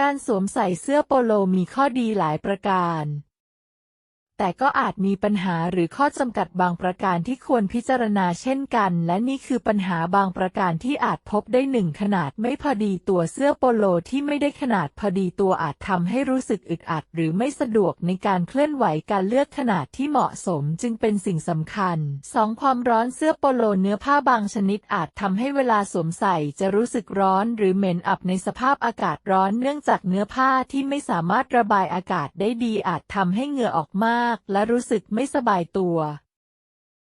การสวมใส่เสื้อโปโลมีข้อดีหลายประการ แต่ก็อาจมีปัญหาหรือข้อจำกัดบางประการที่ควรพิจารณาเช่นกัน และนี่คือปัญหาบางประการที่อาจพบได้หนึ่งขนาดไม่พอดีตัวเสื้อโปโลที่ไม่ได้ขนาดพอดีตัวอาจทำให้รู้สึกอึดอัด หรือไม่สะดวกในการเคลื่อนไหวการเลือกขนาดที่เหมาะสมจึงเป็นสิ่งสำคัญ 2. ความร้อนเสื้อโปโลเนื้อผ้าบางชนิดอาจทำให้เวลาสวมใส่จะรู้สึกร้อน หรือเหม็นอับในสภาพอากาศร้อนเนื่องจากเนื้อผ้าที่ไม่สามารถระบายอากาศได้ดีอาจทำให้เหงื่อออกมากและรู้สึกไม่สบายตัว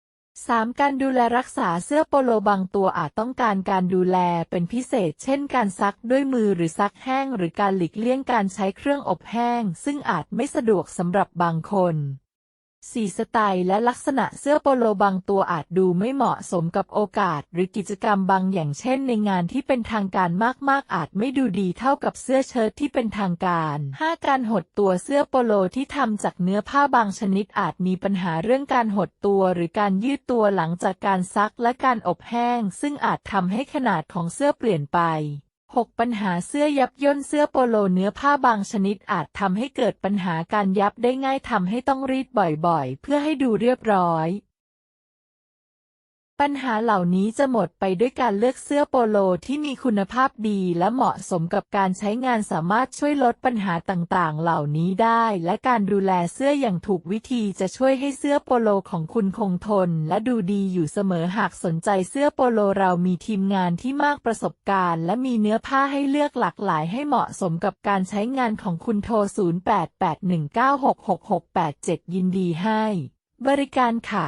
3. การดูแลรักษาเสื้อโปโลบางตัวอาจต้องการการดูแลเป็นพิเศษ เช่นการซักด้วยมือหรือซักแห้ง หรือการหลีกเลี่ยงการใช้เครื่องอบแห้ง ซึ่งอาจไม่สะดวกสำหรับบางคน 4. สไตล์และลักษณะเสื้อโปโลบางตัวอาจดูไม่เหมาะสมกับโอกาส หรือกิจกรรมบางอย่างเช่นในงานที่เป็นทางการมากๆ อาจไม่ดูดีเท่ากับเสื้อเชิ้ตที่เป็นทางการ 5. การหดตัวเสื้อโปโลที่ทำจากเนื้อผ้าบางชนิดอาจมีปัญหาเรื่องการหดตัว หรือการยืดตัวหลังจากการซักและการอบแห้ง ซึ่งอาจทำให้ขนาดของเสื้อเปลี่ยนไป 6. ปัญหาเสื้อยับย่นเสื้อโปโลเนื้อผ้าบางชนิดอาจทำให้เกิดปัญหาการยับได้ง่ายทำให้ต้องรีดบ่อยๆ เพื่อให้ดูเรียบร้อย ปัญหาเหล่านี้จะหมดไปด้วยการเลือกเสื้อโปโลที่มีคุณภาพดีและเหมาะสมกับการใช้งานสามารถช่วยลดปัญหาต่างๆ เหล่านี้ได้ และการดูแลเสื้ออย่างถูกวิธีจะช่วยให้เสื้อโปโลของคุณคงทน และดูดีอยู่เสมอหากสนใจเสื้อโปโลเรามีทีมงานที่มากประสบการณ์ และมีเนื้อผ้าให้เลือกหลากหลายให้เหมาะสมกับการใช้งานของคุณโทร 0881966687 ยินดีให้ บริการค่ะ